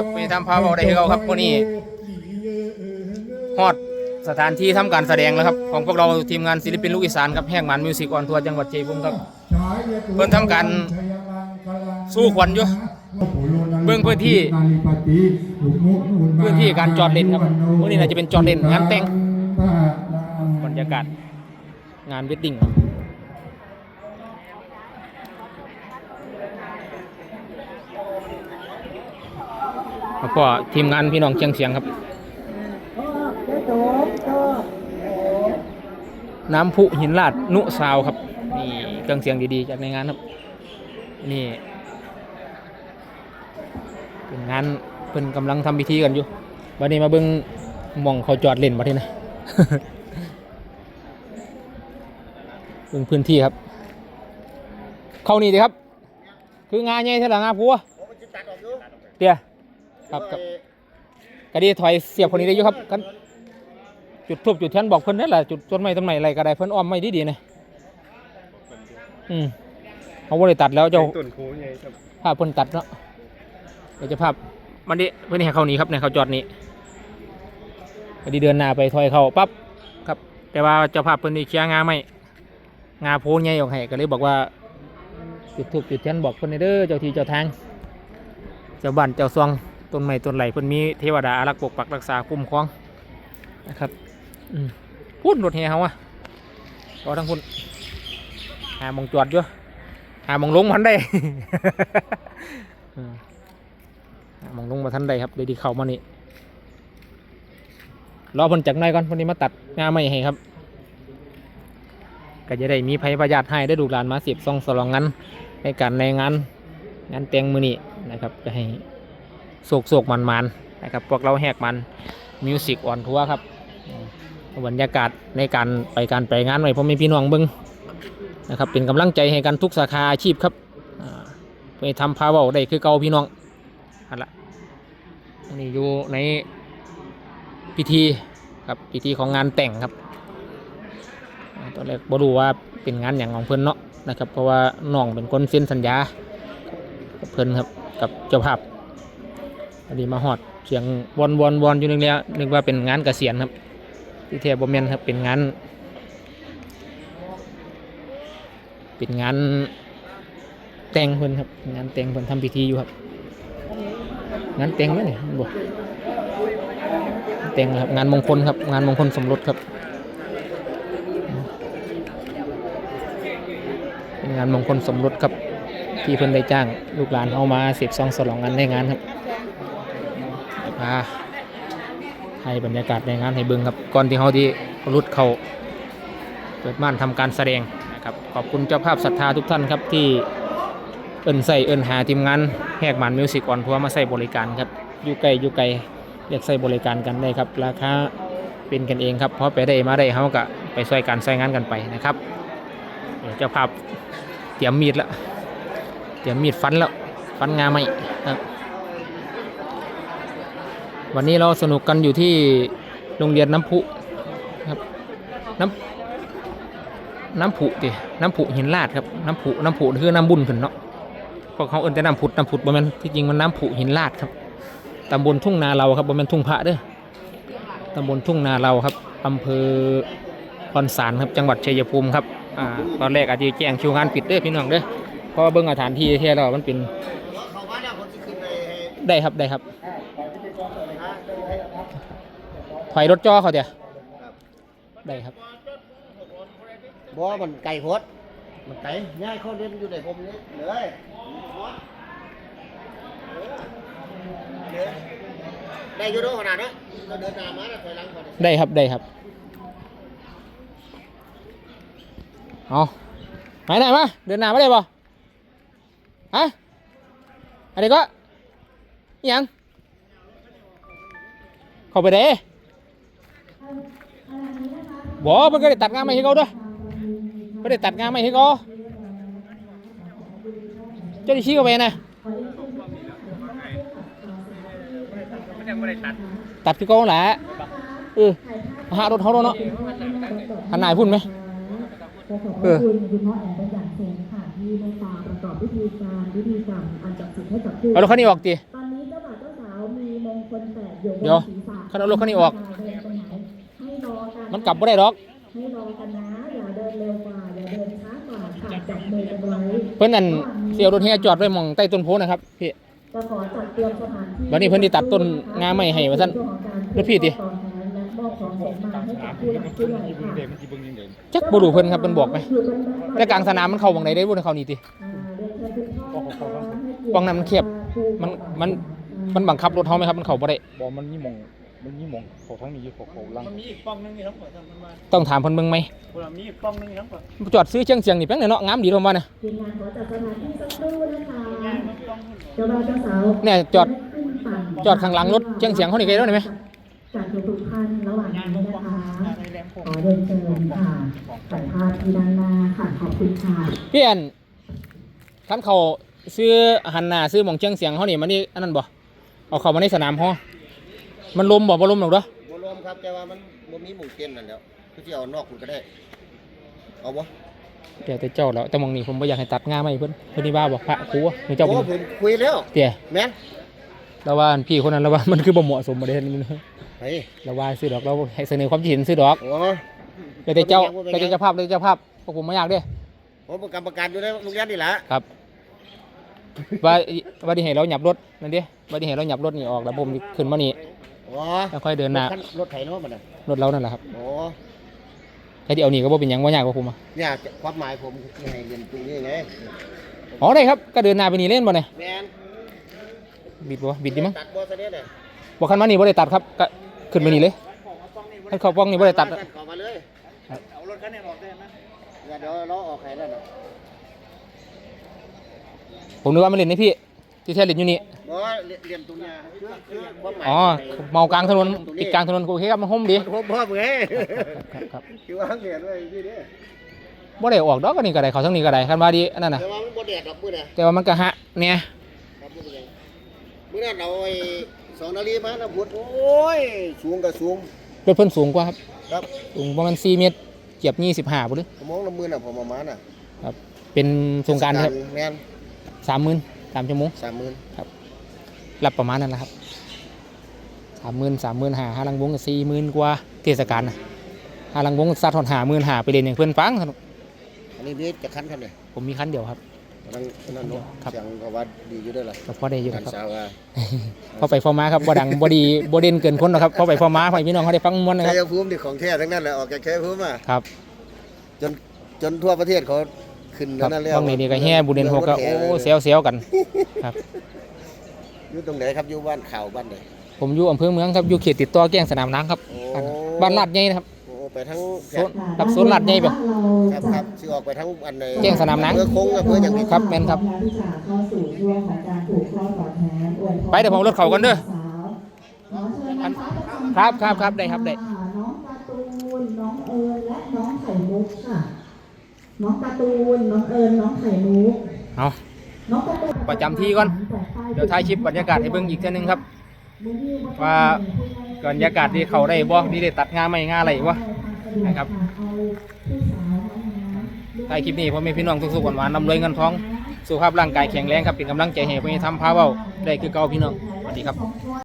ครับไปทำพาเบาได้คือเขาครับพวกนี้ฮอดสถานที่ทำการแสดงแล้วครับของพวกเราทีมงานศิลปินลูกอีสานครับแห่งมันมิวสิกออนทัวร์จังหวัดชัยภูมิครับเพิ่นทำการสู้ขวัญอยู่เบิ่งพื้นที่พื้นที่การจอดเล่นครับพวกนี้น่าจะเป็นจอดเล่นงานแต่งบรรยากาศงานเวดดิ้งครับ แล้วก็ทีมงานพี่น้องเชียงเสียงครับ น้ำพุหินลาดนุซาวครับนี่เครื่องเสียงดีๆจากในงานครับนี่เป็นงานเพิ่นกำลังทำพิธีกันอยู่วันนี้มาเบิ่งมองเขาจอดเล่นมาที่นะเบิ่งพื้นที่ครับ เข้านี่ดีครับ คืองานใหญ่เท่าไหร่งานพัวเตี้ย ครับครับกระดีถอยเสียบคนนี้ได้อยู่ครับกันจุดทูบจุดเทียนบอกเพิ่นนั่นแหละจุดต้นไม้ต้นไม้อะไรก็ได้เพิ่นอ้อมไม่ดีดีๆนะอืมเขาบ่ได้ตัดแล้วเจ้าต้นโค้งไงครับภาพเพิ่นตัดเนาะเดี๋ยวจะภาพมันนี้เพิ่นให้เขาหนี้ครับเนี่ยเขาจอดนี้พอดีเดินหน้าไปถอยเข้าปั๊บครับ แต่ว่าเจ้าภาพเพิ่นนี่เคลียร์งาไม่งาโพนใหญ่ออกให้ก็เลยบอกว่า จุดทูบจุดเทียนบอกเพิ่นให้เด้อเจ้าที่เจ้าทางเจ้าบ้านเจ้าซอง ต้นไม้ต้นไหลเพิ่นมีเทวดาอารักษ์ปกปักรักษาคุ้มครองนะครับอืมพูดรถแห่เขาอะรอทั้งพุ่นหามองจอดอยู่หามองลงมันได้มหามองลงมาทันใดครับเลยที่เข้ามานี่รอพ่นจากนอยก่อนวันนี้มาตัดงาไม่ให้ครับ ก็จะได้มีภัยประหยัดให้ได้ดูหลานมาเสียบซองสลองงานในการในงานงานแต่งมือนี้นะครับจะให้ โศกโศกมันมันนะครับพวกเราแหกมันมิวสิกออนทัวร์ครับบรรยากาศในการไปการไปงานไว้พ่อแม่พี่น้องเบิ้งนะครับเป็นกำลังใจให้กันทุกสาขาอาชีพครับไปทำพาเวาได้คือเก่าพี่น้องอันละนนี้อยู่ในพิธีครับพิธีของงานแต่งครับตอนแรกบ่รู้ว่าเป็นงานอย่างของเพิ่อนเนาะนะครับ เพราะว่าน้องเป็นคนเซ็นสัญญาเพิ่อนครับกับเจ้าภาพ อันนี้มาฮอดเสียงวอนวอนวอนอยู่นึงแล้วนึกว่าเป็นงานเกษียณครับที่แท้บ่แม่นครับเป็นงาน เป็นงานแต่งเพิ่นครับ งานแต่งเพิ่นทำพิธีอยู่ครับ งานแต่งไหมเนี่ยบ่แต่งครับงานมงคลครับ งานมงคลสมรสครับเป็นงานมงคลสมรสครับ ที่เพิ่นได้จ้างลูกหลานเอามาเสียบซองสลองงานในงานครับ พาให้บรรยากาศในงานให้เบิ่งครับก่อนที่เขาที่รุดเขาเปิดม่านทำการแสดงนะครับขอบคุณเจ้าภาพศรัทธาทุกท่านครับที่เอินใส่เอินหาทีมงานแหกมันมิวสิกออนทัวร์มาใส่บริการครับอยู่ไกลอยู่ไกลเรียกใส่บริการกันได้ครับ ราคาเป็นกันเองครับเพราะไปได้มาได้เขาก็ไปช่วยกันใส่งานกันไปนะครับเดี๋ยวเจ้าภาพเตรียมมีดแล้วเตรียมมีดฟันแล้วฟันงาไม่ครับ วันนี้เราสนุกกันอยู่ที่โรงเรียนน้ำพุครับน้ำน้ำผุดิน้ำผุหินลาดครับน้ำผุน้ำผุคือน้ำบุญขึ้นเนาะพวกเขาเอิ้นแต่น้ำผุดน้ำผุดบ่แม่นที่จริงมันน้ำผุหินลาดครับตำบลทุ่งนาเราครับบ่แม่นทุ่งพระเด้อตำบลทุ่งนาเราครับอำเภอคอนสารครับจังหวัดชัยภูมิครับอ่าตอนแรกอาจจะแจ้งคิวงานปิดเด้อพี่น้องเด้อเพราะว่าเบิ่งสถานที่ที่ยวแล้วมันเป็นได้ครับได้ครับ ถอยรถจอเขาเดี๋ยวได้ครับบ่มันไก่โพดมันไก่ย่ายเขาเรียนอยู่ในผมนี้เลยได้อยู่ด้วยขนาดนั้นเราเดินตามมาแล้วถอยหลังก่อนได้ครับได้ครับเอาไหนไหนมาเดินหน้ามาได้ป่ะฮะอะไรก็อิหยังเข้าไปเด้ บ่มันก็ได้ตัดงานไม่ให้เขาด้วยไม่ได้ตัดงานไม่ให้เขาเจ้าดิชี้เข้าไปนะตัดคือเขาแหละเออหารถเขาเนาะหันหนาให้พุ่นไหมขอขอบเออคุณคุณพ่อแอนเป็นอย่างสูงค่ะที่เมตตาประกอบพิธีการพิธีกรรมอันจักดิ์สิทธิ์ให้กับคู่เอารถคันนี้ออกจีตอนนี้เจ้าบ่าวเจ้าสาวมีมงคนแปดอยู่บนเดี๋ยวศีรษะคันเอารถคันนี้ออก มันกลับบ่ได้ดอกให้รอกันนะอย่าเดินเร็วกว่าอย่าเดินช้ากว่าค่ะจับมือกันไว้เพิ่นนั่นเสียวรถแห่จอดไว้หมองใต้ต้นโพนะครับพี่จะขอจัดเตรียมสถานที่วันนี้เพิ่นได้ตัดต้นงาไม้ให้ว่าซั่นแล้วพี่ติและมอบของสมมาให้กับผู้หลักผู้ใหญ่ค่ะจักบ่รู้เพิ่นครับเพิ่นบอกไหมแต่กลางสนามมันเข้าบังใดได้บ่ได้เข้านี่ติอ่าเรียนเชิญคุณพ่อนะคะให้เกียรติป้องนั้นมันเขียบมันมันมันบังคับรถเฮาไหมครับมันเข้าบ่ได้บอมันมีหมอง มันมีหมองเขาทั้งนี้อยู่เขาเขาลังมันมีอีกป้องนึงนี่ครับผมทำมันมาต้องถามเพิ่นเบิ่งไหมคนมีอีกป้องนึงครับผมจอดซื้อเชียงเสียงนี่แป๊งเนาะงามดีผมว่านะทีมงานขอจัดสถานที่สักครู่นะคะง่ายมันป้องขึ้นเจ้าบ่าวเจ้าสาวเนี่ยจอดขึ้นฝั่งจอดข้างหลังรถเชียงเสียงเขานี่ไกลแล้วได้ไหมจากทุกๆท่านระหว่างงานนี้มันนะป้องคะในแรมผมขอเรียนเชิญค่ะสัมภาษณ์ที่ด้านหน้าค่ะขอบคุณค่ะพี่อันคันเขาซื้อหันหน้าซื้อหมองเชียงเสียงเขานี่มันนี่อันนั้นบ่เอาเข้ามาในสนามฮอ มันลมบ่บ่ลมหรอกเด้อบ่รวมครับแต่ว่ามันบ่มีหมู่เต้นนั่นแหล้วคือสิเอานอกคุณก็ได้ เอาบ่เดี๋ยวแต่เจ้าแล้วแต่หมองนี้ผมบ่อยากให้ตัดงาไม่เพิ่นเพิ่นนี่ว่าบ่พระครูอะนี่เจ้าโอ้เป็นผมคุยแล้ว เตี่ยแม่นแล้วว่าอันพี่คนนั้นแล้วว่ามันคือบ่เหมาะสมบ่ได้เห็นมันเฮ้ยแล้วว่าซื้อดอกเราให้เสนอความคิดเห็นซื้อดอก โอ้เดี๋ยวแต่เจ้าบ่เป็นหยังเดี๋ยวแต่เจ้าภาพเดี๋ยวแต่เจ้าภาพพวกผมไม่อยากเด้ ผมเป็นกรรมการอยู่ในโรงเรียนนี่แหละครับว่าว่าที่ให้เราหยับรถนั่นเด้ว่าที่ให้เราหยับรถนี่ออกแล้วผมขึ้นมานี่ อ๋อแล้วค่อยเดินหน้ารถคัรถไถเนาะมันน่ะรถเรานั่นแหละครับโอ้แค่ที่เอานี่ก็บ่เป็นหยังว่ายากกว่าผมอะเนี่ยความหมายผมคือให้เรียนตรงนี้ไงอ๋อได้ครับก็เดินหน้าไปนี่เล่นบ่เนี่ยแม่นบิดบ่บิดดีมั้งตัดบ่ซะเด้เนี่ยบ่คันมานี่บ่ได้ตัดครับก็ขึ้นไปนี่เลยให้เขาป้องนี่บ่ได้ตัดเข้ามาเลยเอารถคันนี้ออกได้ไหมเดี๋ยวเดี๋ยวเราออกให้แล้วน่ะผมนึกว่ามันเล่นในพี่ ที่แท้เล่นอยู่นี่ บ่เรียนตรงเนี้ยคือคือความหมายอ๋อ เมากลางถนนติดกลางถนนก็โอเคครับ มันห่มดี ผมพ่อมึงไงครับครับคือวางเรียนไว้ที่นี่บ่ได้ออกดอกก็นี่ก็ได้เขาทั้งนี้ก็ได้คันว่าดีอันนั้นน่ะ แต่ว่ามันบ่แดดดอกมื้อน่ะแต่ว่ามันก็ฮะเนี่ยครับมื้อนี้มื้อนั้นเราไอ้สองนาฬิมานะพุดโอ้ยสูงก็สูง รถเพิ่นสูงกว่าครับ ครับสูงประมาณ4เมตรเกือบ25พุ่นเลยผมมองละมื้อน่ะผมประมาณน่ะเป็นสงกรารครับแม่น สามหมื่นสามชั่วโมง30,000รับประมาณนั้นแหละครับสามหมื่นสามหมื่นหาห้าลังวงกับสี่หมื่นกว่าเทศกาลนะห้าลังวงซัดถอนหาหมื่นหาไปเรียนอย่างเพื่อนฟังสนุกอันนี้มีจะคันคันเลยผมมีคันเดียวครับกำลังนั่นเนาะครับเสียงก็ว่าดีอยู่ด้วยล่ะก็พอได้อยู่คันนะครับสาวว่าพอไปฟอร์มาครับบ่ดังบ่ดีบ่เด่นเกินคนหรอกครับพอไปฟอร์มาให้พี่น้องเขาได้ฟังมวนนะคชัรับยภูมินี่ของแท้ทั้งนั้นแหละออกจากชัยภูมิมาครับ จนจนทั่วประเทศเขา ขึ้นครับนั่นแล้วฟังนี่นี่ก็แห่บุญเด่นหกก็โอ้เซลเซลกัน ครับ อยู่ตรงไหนครับอยู่บ้านข่าวบ้านไหน ผมอยู่อำเภอเมืองครับอยู่เขตติดต่อแก้งสนามน้ำครับโอ้ บ้านลาดใหญ่นะครับ โอ้ไปทั้งโซนครับโซนลาดใหญ่แบบครับครับสิออกไปทั้งอันในแจ้งสนามหนังเพื่อคงกับเพื่ออย่างนี้ครับแม่นครับที่จะเข้าสู่ช่วงของการผูกข้อต่อแทนอวยพรไปเดี๋ยวผมรถเขาก่อนเด้อสาวขอเชิญนางฟ้าประจำครับครับครับได้ครับได้ น้องการ์ตูนน้องเอิญและน้องไข่มุกค่ะ น้องการ์ตูน น้องเอิญน้องไข่มุกเอาน้องการ์ตูนประจำที่ก่อน เดี๋ยวถ่ายคลิปบรรยากาศให้เบิ่งอีกเท่านึงครับ ว่าบรรยากาศที่เขาได้บ่ดีได้ตัดงาไม่งาอะไรบ่นะครับถ่ายคลิปนี้พ่อแม่พี่น้องทุกๆคนหวานๆนำรวยเงินทองสุขภาพร่างกายแข็งแรงครับเป็นกำลังใจให้พ่อแม่ทำพาเว้าได้คือเก่าพี่น้องสวัสดีครับ